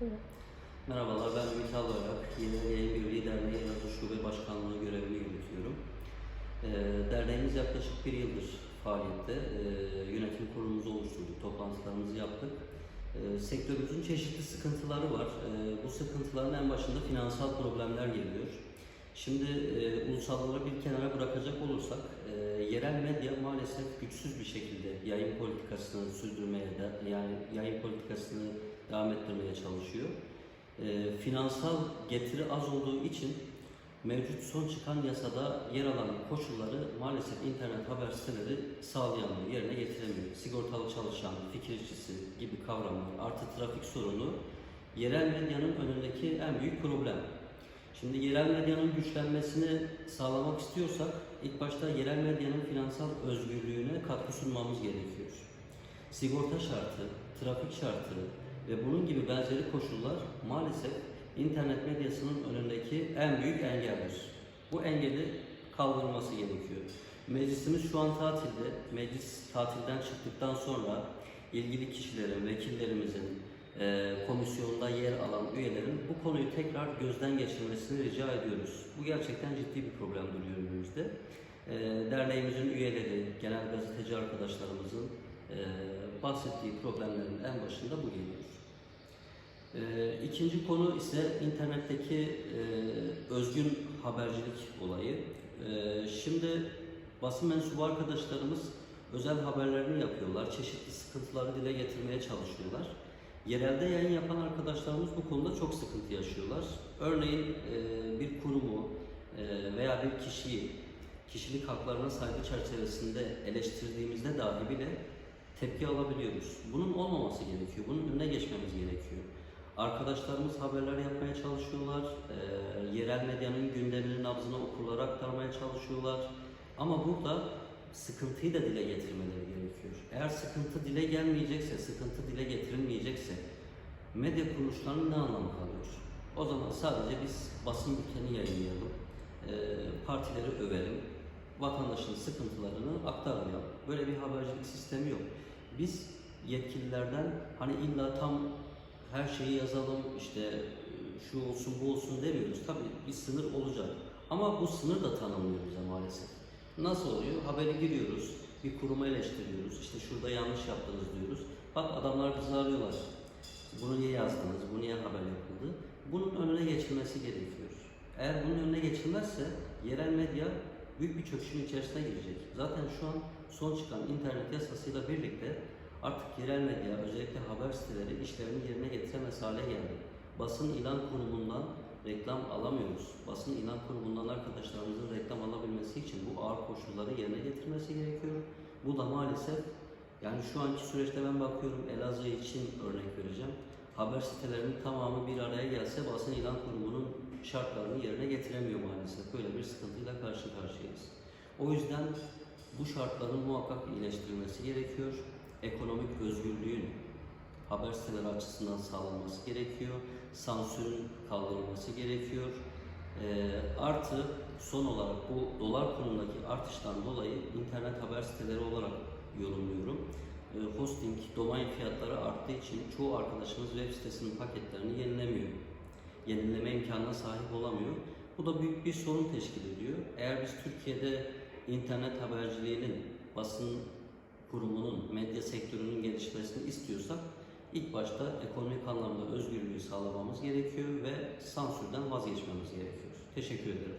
Buyurun. Merhabalar, ben Ümit Albayrak. Yeni Yayın Birliği Derneği Elazığ Şube Başkanlığı görevini yürütüyorum. Ee, derneğimiz yaklaşık bir yıldır faaliyette. Ee, yönetim kurulumuzu oluşturduk, toplantılarımızı yaptık. Ee, sektörümüzün çeşitli sıkıntıları var. Ee, bu sıkıntıların en başında finansal problemler geliyor. Şimdi e, ulusalları bir kenara bırakacak olursak, e, yerel medya maalesef güçsüz bir şekilde yayın politikasını sürdürmeye de, yani yayın politikasını devam ettirmeye çalışıyor. E, finansal getiri az olduğu için mevcut son çıkan yasada yer alan koşulları maalesef internet haber siteleri sağlayamıyor, yerine getiremiyor. Sigortalı çalışan, fikir gibi kavramlar artı trafik sorunu yerel medyanın önündeki en büyük problem. Şimdi yerel medyanın güçlenmesini sağlamak istiyorsak ilk başta yerel medyanın finansal özgürlüğüne katkı sunmamız gerekiyor. Sigorta şartı, trafik şartı ve bunun gibi benzeri koşullar maalesef internet medyasının önündeki en büyük engeldir. Bu engeli kaldırılması gerekiyor. Meclisimiz şu an tatilde. Meclis tatilden çıktıktan sonra ilgili kişilerin, vekillerimizin, e, komisyonda yer alan üyelerin bu konuyu tekrar gözden geçirmesini rica ediyoruz. Bu gerçekten ciddi bir problem duruyor önümüzde. E, derneğimizin üyeleri, genel gazeteci arkadaşlarımızın bahsettiği problemlerin en başında bu geliyor. E, ikinci konu ise internetteki e, özgün habercilik olayı. E, şimdi basın mensubu arkadaşlarımız özel haberlerini yapıyorlar, çeşitli sıkıntıları dile getirmeye çalışıyorlar. Yerelde yayın yapan arkadaşlarımız bu konuda çok sıkıntı yaşıyorlar. Örneğin e, bir kurumu e, veya bir kişiyi kişilik haklarına saygı çerçevesinde eleştirdiğimizde dahi bile tepki alabiliyoruz. Bunun olmaması gerekiyor. Bunun önüne geçmemiz gerekiyor. Arkadaşlarımız haberler yapmaya çalışıyorlar. E, yerel medyanın gündeminin nabzını okurlara aktarmaya çalışıyorlar. Ama burada sıkıntıyı da dile getirmeleri gerekiyor. Eğer sıkıntı dile gelmeyecekse, sıkıntı dile getirilmeyecekse medya kuruluşlarının ne anlamı kalıyor? O zaman sadece biz basın bülteni yayınlayalım, e, partileri övelim, vatandaşın sıkıntılarını aktarmayalım. Böyle bir habercilik sistemi yok. Biz yetkililerden hani illa tam her şeyi yazalım, işte şu olsun bu olsun demiyoruz. Tabii bir sınır olacak. Ama bu sınır da tanımlıyor bize maalesef. Nasıl oluyor? Haberi giriyoruz, bir kurumu eleştiriyoruz, işte şurada yanlış yaptınız diyoruz. Bak adamlar bizi arıyorlar. Bunu niye yazdınız, bu niye haber yapıldı? Bunun önüne geçilmesi gerekiyor. Eğer bunun önüne geçilmezse yerel medya büyük bir çöküşün içerisine girecek. Zaten şu an son çıkan internet yasasıyla birlikte artık yerel medya, özellikle haber siteleri işlerini yerine getiremez hale geldi. Basın ilan kurumundan reklam alamıyoruz. Basın ilan kurumundan arkadaşlarımızın reklam alabilmesi için bu ağır koşulları yerine getirmesi gerekiyor. Bu da maalesef yani şu anki süreçte ben bakıyorum Elazığ için örnek vereceğim. Haber sitelerinin tamamı bir araya gelse basın ilan kurumunun şartlarını yerine getiremiyor maalesef. Böyle bir sıkıntıyla karşı karşıyayız. O yüzden bu şartların muhakkak iyileştirilmesi gerekiyor. Ekonomik özgürlüğün haber siteleri açısından sağlanması gerekiyor. Sansürün kaldırılması gerekiyor. Ee, artı son olarak bu dolar kurundaki artıştan dolayı internet haber siteleri olarak yorumluyorum. Ee, hosting, domain fiyatları arttığı için çoğu arkadaşımız web sitesinin paketlerini yenilemiyor. Yenileme imkanına sahip olamıyor. Bu da büyük bir sorun teşkil ediyor. Eğer biz Türkiye'de internet haberciliğinin, basın kurumunun, medya sektörünün gelişmesini istiyorsak ilk başta ekonomik anlamda özgürlüğü sağlamamız gerekiyor ve sansürden vazgeçmemiz gerekiyor. Teşekkür ederim.